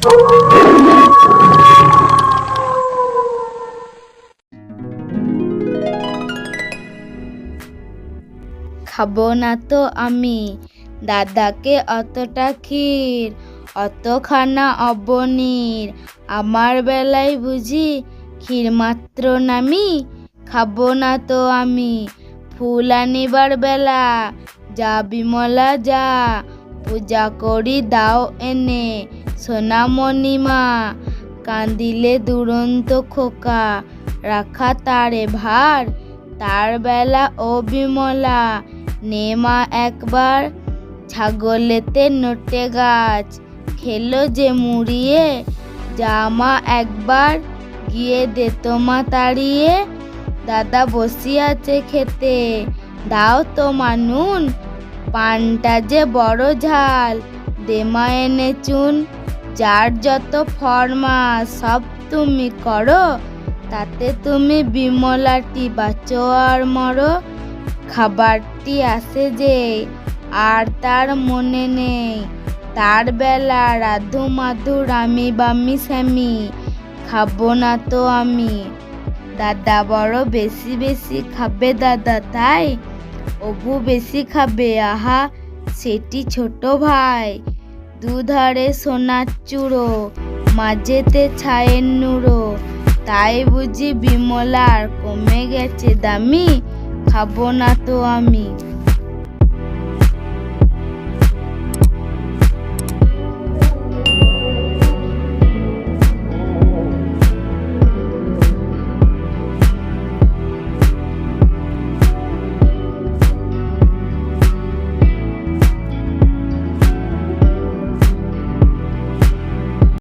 খাব না তো আমি। দাদাকে অতটা ক্ষীর, অতখানা অবনীর। আমার বেলায় বুঝি ক্ষীর মাত্র নামি। খাব না তো আমি, ফুল আনিবার বেলা। যা বিমলা যা, পূজা করি দাও এনে। সোনামণি মা কান্দিলে দুরন্ত খোকা, রাখা তারে ভার, তার বেলা ও বিমলা নে মা একবার, ছাগলেতে নোটে গাছ, খেলো যে মুড়িয়ে, জামা একবার, গিয়ে দে তোমা তাড়িয়ে, দাদা বসিয়ে আছে খেতে, দাও তো মানুন, পানটা যে বড় ঝাল দেমা এনে চুন যার যত ফরমা সব তুমি করো, তাতে তুমি বিমলাটি বাঁচো আর মরো। খাবারটি আসে যে, আর তার মনে নেই। তার বেলা রাধু মাধু, রামি বামি স্যামি খাব না তো আমি। দাদা বড় বেশি বেশি খাবে দাদা, তাই? অবু বেশি খাবে, আহা, সেটি ছোট ভাই। দুধারে সোনার চূড়ো, মাঝেতে ছায়ের নুড়ো। তাই বুঝি বিমলার কমে গেছে দামি, খাব না তো আমি।